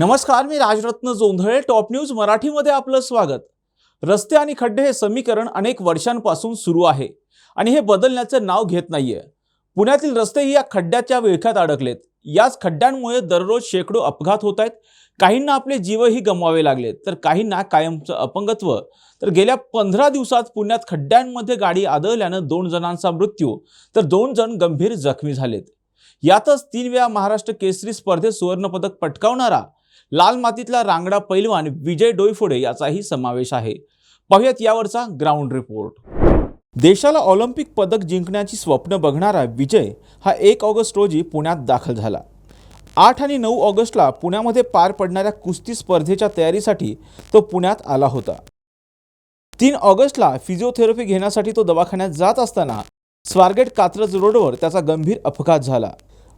नमस्कार मी Rajratna Jondhale top news मराठीमध्ये आपलं स्वागत. रस्ते आणि खड्डे हे समीकरण अनेक वर्षांपासून सुरू आहे आणि हे बदलण्याचं नाव घेत नाहीये. पुण्यातील रस्तेही या खड्ड्याच्या विळख्यात अडकलेत. याच खड्ड्यांमुळे दररोज शेकडो अपघात होत आहेत. काहींना आपले जीवही गमवावे लागले तर काहींना कायमचं अपंगत्व. तर गेल्या पंधरा दिवसात पुण्यात खड्ड्यांमध्ये गाडी आदळल्यानं दोन जणांचा मृत्यू. तर दोन जण गंभीर जखमी झालेत. यातच तीन वेळा महाराष्ट्र केसरी स्पर्धेत सुवर्णपदक पटकावणारा लाल मातीतला रांगडा पैलवान विजय डोईफोडे याचाही समावेश आहे. पाहुयात यावरचा ग्राउंड रिपोर्ट. देशाला ऑलिम्पिक पदक जिंकण्याची स्वप्न बघणारा विजय हा एक ऑगस्ट रोजी पुण्यात दाखल झाला. आठ आणि नऊ ऑगस्टला पुण्यामध्ये पार पडणाऱ्या कुस्ती स्पर्धेच्या तयारीसाठी तो पुण्यात आला होता. तीन ऑगस्टला फिजिओथेरपी घेण्यासाठी तो दवाखान्यात जात असताना स्वारगेट कात्रज रोडवर त्याचा गंभीर अपघात झाला.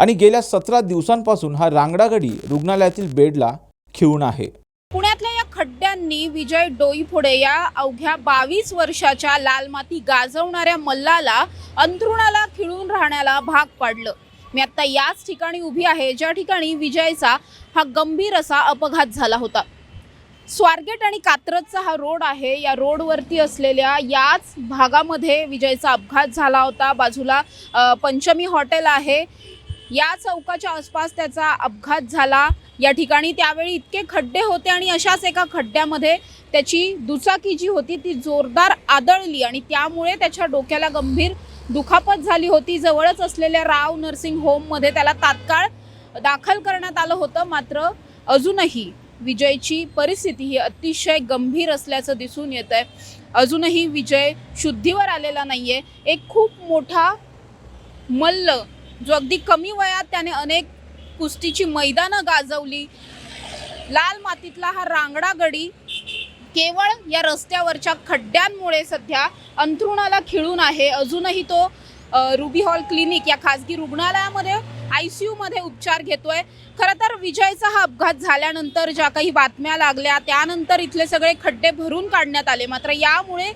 आणि गेल्या सतरा दिवसांपासून हा रांगडागडी रुग्णालयातील बेडला खिळून आहे. पुण्यातल्या या खड्ड्यांनी विजय डोईफोडे या अवघ्या बावीस वर्षाच्या लाल माती गाजवणाऱ्या मल्लाला अंथरुणाला खिळून राहण्याला भाग पाडलं. मी आता याच ठिकाणी उभी आहे ज्या ठिकाणी विजयचा हा गंभीर असा अपघात झाला होता. स्वारगेट आणि कात्रजचा हा रोड आहे. या रोडवरती असलेल्या याच भागामध्ये विजयचा अपघात झाला होता. बाजूला पंचमी हॉटेल आहे. या चौकाच्या आसपास त्याचा अपघात झाला. या ठिकाणी त्यावेळी इतके खड्डे होते आणि अशाच एका खड्ड्यामध्ये त्याची दुचाकी जी होती ती जोरदार आदळली आणि त्यामुळे त्याच्या डोक्याला गंभीर दुखापत झाली होती. जवळच असलेल्या राव नर्सिंग होममध्ये त्याला तात्काळ दाखल करण्यात आलं होतं. मात्र अजूनही विजयची परिस्थिती ही अतिशय गंभीर असल्याचं दिसून येत आहे अजूनही विजय शुद्धीवर आलेला नाही आहे एक खूप मोठा मल्ल जो अगदी कमी वयात त्याने अनेक कुस्तीची मैदानं गाजवली. लाल मातीतला हा रांगडा गडी केवळ या रस्त्यावरच्या खड्ड्यांमुळे सध्या अंथरुणाला खिळून आहे. अजूनही तो रुबी हॉल क्लिनिक या खासगी रुग्णालयामध्ये आय सी यूमध्ये उपचार घेतोय. खरं तर विजयचा हा अपघात झाल्यानंतर ज्या काही बातम्या लागल्या त्यानंतर इथले सगळे खड्डे भरून काढण्यात आले. मात्र यामुळे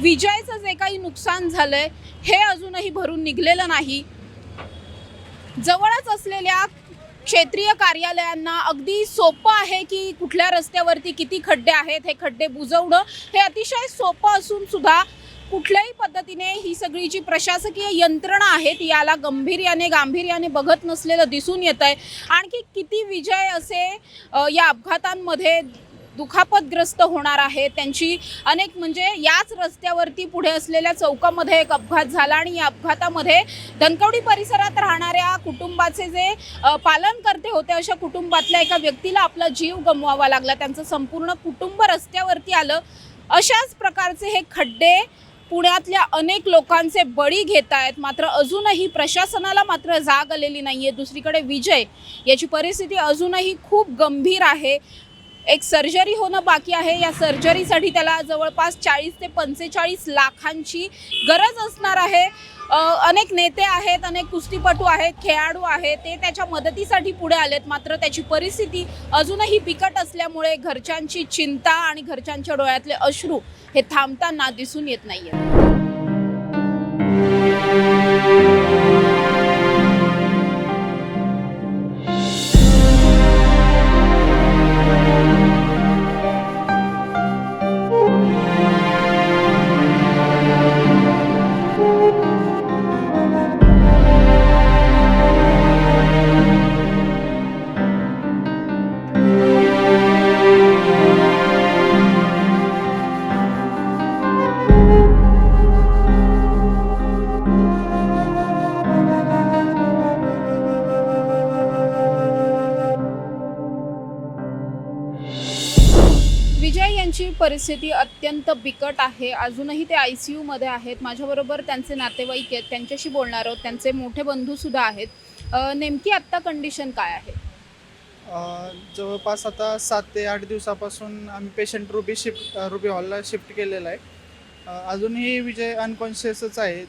विजयचं जे काही नुकसान झालंय हे अजूनही भरून निघलेलं नाही. जवळच असलेल्या क्षेत्रीय कार्यालयांना अगदी सोपं आहे की कुठल्या रस्त्यावरती किती खड्डे आहेत हे खड्डे बुजवणं हे अतिशय सोपं असून सुद्धा कुठल्याही पद्धतीने ही सगळी जी प्रशासकीय यंत्रणा आहे ती याला गंभीर्याने गांभीर्याने बघत नसलेलं दिसून येत आहे आणखी किती विजय असे या अपघातांमध्ये दुखापतग्रस्त होणार आहे. त्यांची अनेक म्हणजे याच रस्त्यावरती पुढे असलेल्या चौकामध्ये एक अपघात झाला आणि या अपघातामध्ये धनकवडी परिसरात राहणाऱ्या कुटुंबाचे जे पालनकर्ते होते अशा कुटुंबातल्या एका व्यक्तीला आपला जीव गमवावा लागला. त्यांचं संपूर्ण कुटुंब रस्त्यावरती आलं. अशाच प्रकारचे हे खड्डे पुण्यातल्या अनेक लोकांचे बळी घेत आहेत. मात्र अजूनही प्रशासनाला मात्र जाग आलेली नाही आहे दुसरीकडे विजय याची परिस्थिती अजूनही खूप गंभीर आहे. एक सर्जरी होणं बाकी आहे. या सर्जरीसाठी त्याला जवळपास चाळीस ते पंचेचाळीस लाखांची गरज असणार आहे. अनेक नेते आहेत अनेक कुस्तीपटू आहेत खेळाडू आहेत. ते त्याच्या मदतीसाठी पुढे आलेत. मात्र त्याची परिस्थिती अजूनही बिकट असल्यामुळे घरच्यांची चिंता आणि घरच्यांच्या डोळ्यातले अश्रू हे थांबताना दिसून येत नाहीये परिस्थिती अत्यंत बिकट आहे. अजूनही ते आय सी यूमध्ये आहेत. माझ्याबरोबर त्यांचे नातेवाईक आहेत. त्यांच्याशी बोलणार आहोत. त्यांचे मोठे बंधूसुद्धा आहेत. नेमकी आत्ता कंडिशन काय आहे? जवळपास आता सात ते आठ दिवसापासून आम्ही पेशंट रुबी शिफ्ट रुबी हॉलला शिफ्ट केलेला आहे. अजूनही विजय अनकॉन्शियसच आहे.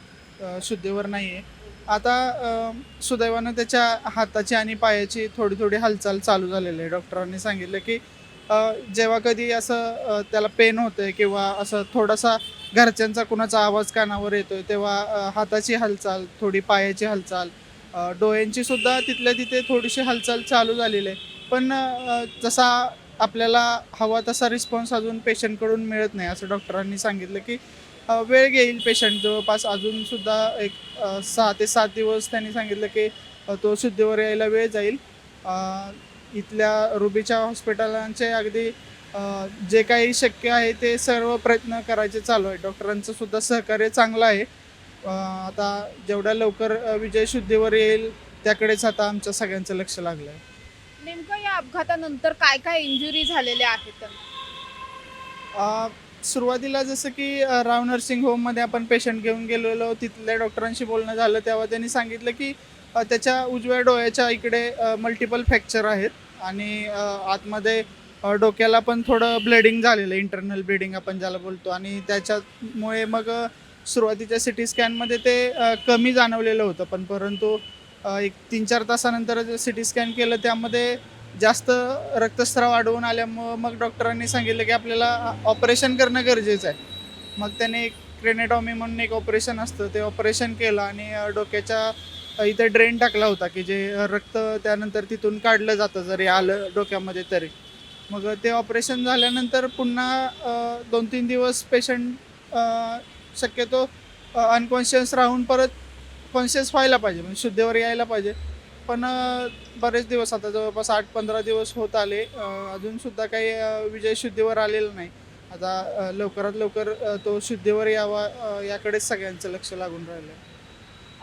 शुद्धीवर नाही आहे आता सुदैवानं त्याच्या हाताची आणि पायाची थोडी थोडी हालचाल चालू झालेली आहे. डॉक्टरांनी सांगितलं की जेव्हा कधी असं त्याला पेन होतं किंवा असं थोडासा घरच्यांचा कुणाचा आवाज कानावर येतोय तेव्हा हाताची हालचाल थोडी पायाची हालचाल डोळ्यांची सुद्धा तिथल्या तिथे थोडीशी हालचाल चालू झालेली आहे. पण जसा आपल्याला हवा तसा रिस्पॉन्स अजून पेशंटकडून मिळत नाही असं डॉक्टरांनी सांगितलं की वेळ घेईल पेशंट जवळपास. अजूनसुद्धा एक सहा ते सात दिवस त्यांनी सांगितलं की तो शुद्धीवर यायला वेळ जाईल. इथल्या रुबीच्या हॉस्पिटलांचे अगदी जे काही शक्य आहे ते सर्व प्रयत्न करायचे चालू आहे. डॉक्टरांचं सुद्धा सहकार्य चांगलं आहे. आता जेवढ्या लवकर विजय शुद्धीवर येईल त्याकडेच आता आमच्या सगळ्यांचं लक्ष लागलं आहे. नेमकं या अपघातानंतर काय काय इंजुरी झालेल्या आहेत? अ, सुरुवातीला जसं की अ, राव नर्सिंग होममध्ये आपण पेशंट घेऊन गेलेलो तिथल्या डॉक्टरांशी बोलणं झालं तेव्हा त्यांनी सांगितलं की त्याच्या उजव्या डोळ्याच्या इकडे मल्टिपल फ्रॅक्चर आहेत. आणि आतमध्ये डोक्याला पण थोडं ब्लडिंग झालेलं इंटरनल ब्लिडिंग आपण ज्याला बोलतो. आणि त्याच्यामुळे मग सुरुवातीच्या सी टी स्कॅनमध्ये ते कमी जाणवलेलं होतं. पण परंतु एक तीन चार तासानंतर सी टी स्कॅन केलं त्यामध्ये जास्त रक्तस्राव आढळून आल्यामुळं मग डॉक्टरांनी सांगितलं की आपल्याला ऑपरेशन करणं गरजेचं आहे. मग त्याने एक क्रेनेटॉमी म्हणून एक ऑपरेशन असतं. ते ऑपरेशन केलं आणि डोक्याच्या इथे ड्रेन टाकला होता की जे रक्त त्यानंतर तिथून काढलं जातं जरी आलं डोक्यामध्ये तरी. मग ते ऑपरेशन झाल्यानंतर पुन्हा दोन तीन दिवस पेशंट शक्यतो अनकॉन्शियस राहून परत कॉन्शियस व्हायला पाहिजे म्हणजे शुद्धीवर यायला पाहिजे. पण बरेच दिवस आता जवळपास आठ पंधरा दिवस होत आले अजूनसुद्धा काही विजय शुद्धीवर आलेला नाही. आता लवकरात लवकर तो शुद्धीवर यावा याकडेच सगळ्यांचं लक्ष लागून राहिलं आहे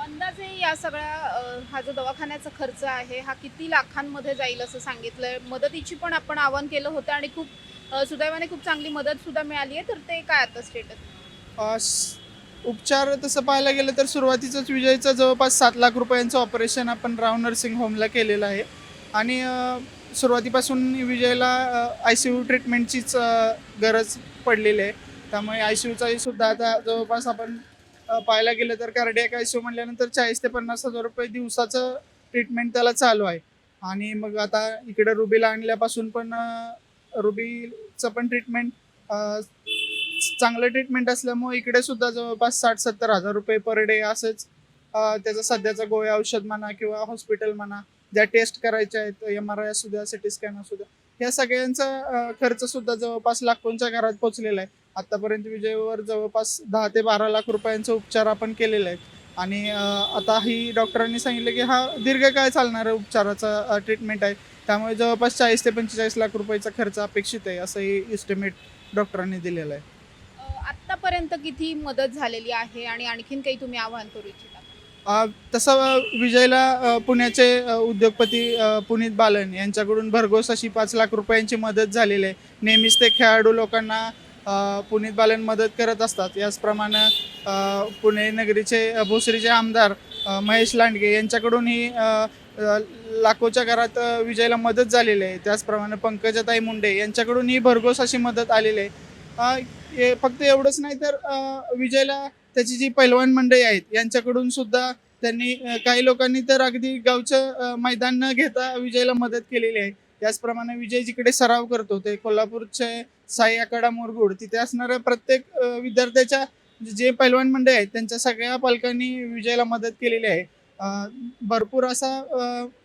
अंदाजे या सगळ्या हा जो दवाखान्याचा खर्च आहे हा किती लाखांमध्ये जाईल असं सांगितलंय. मदतीची पण आपण आवाहन केलं होतं आणि खूप सुदैवाने खूप चांगली मदत सुद्धा मिळाली आहे. तर ते काय आता स्टेटस उपचार तसं पाहायला गेलं तर सुरुवातीचंच विजयचं जवळपास सात लाख रुपयांचं ऑपरेशन आपण राव नर्सिंग होमला केलेलं आहे. आणि सुरुवातीपासून विजयला आय सी यू ट्रीटमेंटचीच गरज पडलेली आहे. त्यामुळे आय सी यूचाही सुद्धा आता जवळपास आपण पाहायला गेलं तर कार्डियाक आय सी यू म्हणल्यानंतर चाळीस ते पन्नास हजार रुपये दिवसाचं ट्रीटमेंट त्याला चालू आहे. आणि मग आता इकडे रुबीला आणल्यापासून पण रुबीचं पण ट्रीटमेंट चांगलं ट्रीटमेंट असल्यामुळे इकडे सुद्धा जवळपास साठ सत्तर हजार रुपये पर डे असंच त्याचा त्याचं सध्याचं गोळ्या औषध म्हणा किंवा हॉस्पिटल म्हणा ज्या टेस्ट करायच्या आहेत एम आर आय असू द्या सी टी स्कॅन असू द्या या सगळ्यांचा खर्च सुद्धा जवळपास लाखोंच्या घरात पोहोचलेला आहे. आतापर्यंत विजयवर जवळपास दहा ते बारा लाख रुपयांचा उपचार आपण केलेले आहेत. आणि आता ही डॉक्टरांनी सांगितलं की हा दीर्घकाळ चालणारा उपचाराचा ट्रीटमेंट आहे. त्यामुळे जवळपास चाळीस ते पंचेचाळीस लाख रुपयाचा खर्च अपेक्षित आहे असंही इस्टिमेट डॉक्टरांनी दिलेलं आहे. आतापर्यंत किती मदत झालेली आहे आणि आणखीन काही तुम्ही आवाहन करू इच्छिता? तसं विजयला पुण्याचे उद्योगपती पुनीत बालन यांच्याकडून भरघोस अशी पाच लाख रुपयांची मदत झालेली आहे. नेहमीच ते खेळाडू लोकांना पुनीत बालन मदत करत असतात. याचप्रमाणे पुणे नगरीचे भोसरीचे आमदार महेश लांडगे यांच्याकडूनही लाखोच्या घरात विजयला मदत झालेली आहे. त्याचप्रमाणे पंकजाताई मुंडे यांच्याकडूनही भरघोस अशी मदत आलेली आहे. फक्त एवढंच नाही तर विजयला त्याची जी पैलवान मंडळी आहेत यांच्याकडून सुद्धा त्यांनी काही लोकांनी तर अगदी गावचं मैदान न घेता विजयला मदत केलेली आहे. त्याचप्रमाणे विजय जिकडे सराव करतो ते कोल्हापूरचे साई आकडा मोरगुड तिथे असणाऱ्या प्रत्येक विद्यार्थ्याच्या म्हणजे जे पैलवान मंडळी आहेत त्यांच्या सगळ्या पालकांनी विजयला मदत केलेली आहे. भरपूर असा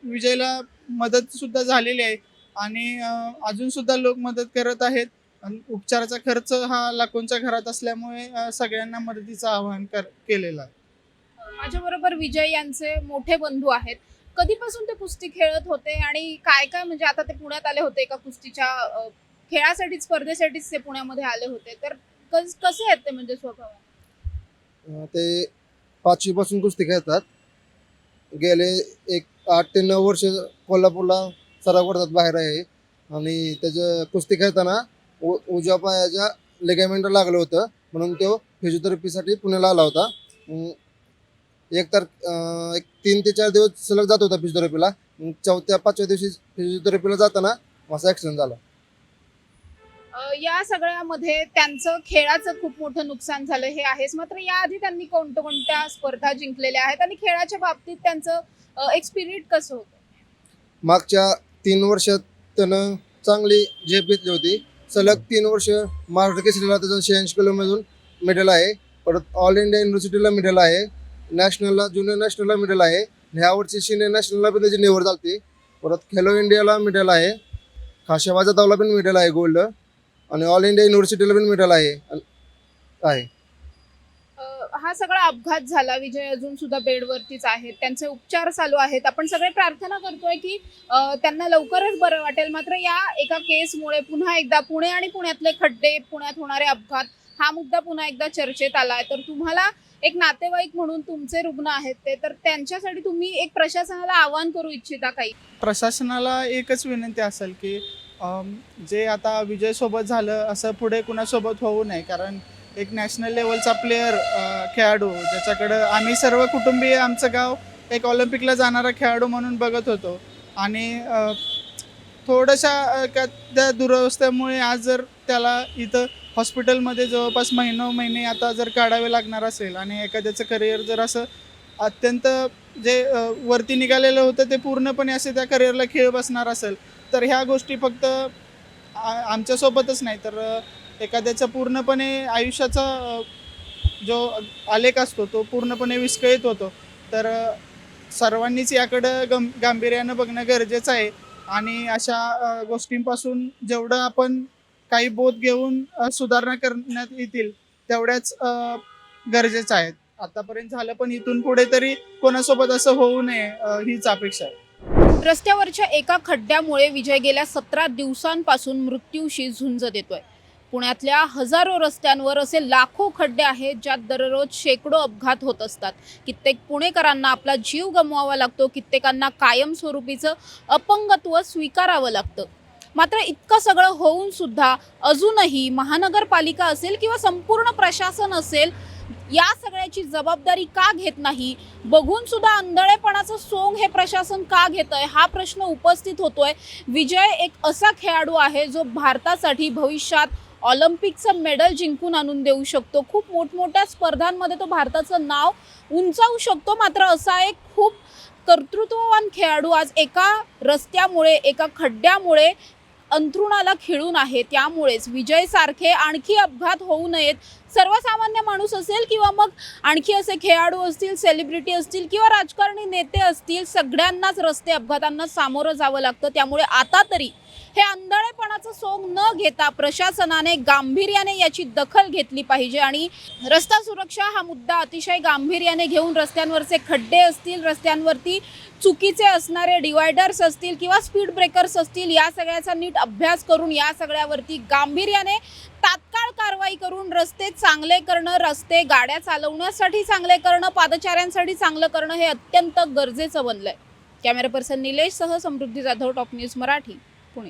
विजयला मदत सुद्धा झालेली आहे आणि अजून सुद्धा लोक मदत करत आहेत. आणि उपचाराचा खर्च हा लाखोंच्या घरात असल्यामुळे सगळ्यांना मदतीचं आवाहन कर केलेलं आहे. माझ्याबरोबर विजय यांचे मोठे बंधू आहेत. कधीपासून ते कुस्ती खेळत होते आणि काय काय म्हणजे आता ते पुण्यात आले होते एका कुस्तीच्या खेळासाठी स्पर्धेसाठीच ते पुण्यामध्ये आले होते. तर कस- कसे आहेत ते म्हणजे स्वभाव? अं, ते पाचवीपासून कुस्ती खेळतात. गेले एक आठ ते नऊ वर्ष कोल्हापूरला सराव करतात बाहेर आहे. आणि त्याचं कुस्ती खेळताना उ उजव्या पायाच्या लेगामेंट लागलं होतं. म्हणून तो फिजिओथेरपीसाठी पुण्याला आला होता. अं, एक तर अं, एक तीन ते चार दिवस सलग जात होता फिजिओथेरपीला मग चौथ्या पाचव्या दिवशी फिजिओथेरपीला जाताना माझा ॲक्सिडेंट झाला. या सगळ्यामध्ये त्यांचं खेळाचं खूप मोठं नुकसान झालं हे आहेच. मात्र याआधी त्यांनी कोणत्या कोणत्या स्पर्धा जिंकलेल्या आहेत आणि खेळाच्या बाबतीत त्यांचं एक स्पिरिट कसं होतं? मागच्या तीन वर्षात त्यानं चांगली झेप घेतली होती. सलग तीन वर्ष महाराष्ट्र केसरीला त्याचं शहाऐंशी किलोमधून मेडल आहे. परत ऑल इंडिया युनिव्हर्सिटीला मेडल आहे. नॅशनलला ज्युनियर नॅशनलला मेडल आहे. ह्या वर्षी सिनियर नॅशनलला पण त्याची निवड चालते परत खेलो इंडियाला मेडल आहे. खाशाबाजा दावला पण मेडल आहे गोल्ड. आणि ऑल इंडिया युनिव्हर्सिटीला पण मेडल आहे. अन- आहे. अ, हा सगळा अपघात झाला. विजय अजून सुद्धा बेडवरतीच आहेत. त्यांचे उपचार चालू आहेत. आपण सगळे प्रार्थना करतोय की अ, त्यांना लवकरच बरं वाटेल. मात्र या एका केसमुळे पुन्हा एकदा पुणे आणि पुण्यातले खड्डे पुण्यात होणारे अपघात हा मुद्दा पुन्हा एकदा चर्चेत आलाय. तर तुम्हाला एक नातेवाईक म्हणून तुमचे रुग्ण आहेत ते तर त्यांच्यासाठी तुम्ही एक प्रशासनाला आवाहन करू इच्छिता काही? प्रशासनाला एकच विनंती असेल की जे आता विजयसोबत झालं असं पुढे कुणासोबत होऊ नये. कारण एक नॅशनल लेवलचा प्लेअर खेळाडू ज्याच्याकडं आम्ही सर्व कुटुंबीय आमचं गाव एक ऑलिम्पिकला जाणारा खेळाडू म्हणून बघत होतो. आणि थोड्याशा का त्या दुरवस्थेमुळे आज जर त्याला इथं हॉस्पिटलमध्ये जवळपास महिनो महिने आता जर काढावे लागणार असेल आणि एखाद्याचं करिअर जर असं अत्यंत जे वरती निघालेलं होतं ते पूर्णपणे असे त्या करिअरला खेळ बसणार असेल तर ह्या गोष्टी फक्त आमच्यासोबतच नाही तर एखाद्याचा पूर्णपणे आयुष्याचा जो आलेख असतो तो पूर्णपणे विस्कळीत होतो. तर सर्वांनीच याकडं गं गांभीर्यानं बघणं गरजेचं आहे. आणि अशा गोष्टींपासून जेवढं आपण काही बोध घेऊन सुधारणा करण्यात येतील तेवढ्याच गरजेचं आहेत. आतापर्यंत झालं पण इथून पुढे तरी कोणासोबत असं होऊ नये हीच अपेक्षा आहे. रस्त्यावरच्या एका खड्ड्यामुळे विजय गेल्या सतरा दिवसांपासून मृत्यूशी झुंज देतोय. पुण्यातल्या हजारो रस्त्यांवर असे लाखो खड्डे आहेत ज्यात दररोज शेकडो अपघात होत असतात. कित्येक पुणेकरांना आपला जीव गमवावा लागतो कित्येकांना कायमस्वरूपीचं अपंगत्व स्वीकारावं लागतं. मात्र इतकं सगळं होऊन सुद्धा अजूनही महानगरपालिका असेल किंवा संपूर्ण प्रशासन असेल या सगळ्याची जबाबदारी का घेत नाही? बघून सुद्धा आंधळेपणाचं सोंग हे प्रशासन का घेत आहे हा प्रश्न उपस्थित होतोय. विजय एक असा खेळाडू आहे जो भारतासाठी भविष्यात ऑलिम्पिकचं मेडल जिंकून आणून देऊ शकतो. खूप मोठमोठ्या स्पर्धांमध्ये तो भारताचं नाव उंचावू शकतो. मात्र असा एक खूप कर्तृत्ववान खेळाडू आज एका रस्त्यामुळे एका खड्ड्यामुळे अंथरुणाला खिळून आहे. त्यामुळेच विजयसारखे आणखी अपघात होऊ नयेत सर्वसामान्य माणूस असेल किंवा मग आणखी असे खेळाडू असतील सेलिब्रिटी असतील किंवा राजकारणी नेते असतील सगळ्यांनाच रस्ते अपघातांना सामोरं जावं लागतं. त्यामुळे आता तरी हे आंधळेपणाचं सोंग न घेता प्रशासनाने गांभीर्याने याची दखल घेतली पाहिजे आणि रस्ता सुरक्षा हा मुद्दा अतिशय गांभीर्याने घेऊन रस्त्यांवरचे खड्डे असतील रस्त्यांवरती चुकीचे असणारे डिवायडर्स असतील किंवा स्पीड ब्रेकर्स असतील या सगळ्याचा नीट अभ्यास करून या सगळ्यावरती गांभीर्याने तात्काळ कारवाई करून रस्ते चांगले करणं रस्ते गाड्या चालवण्यासाठी चांगले करणं पादचाऱ्यांसाठी चांगलं करणं हे अत्यंत गरजेचं बनलंय. कॅमेरा पर्सन निलेश सह समृद्धी जाधव टॉप न्यूज मराठी पुणे.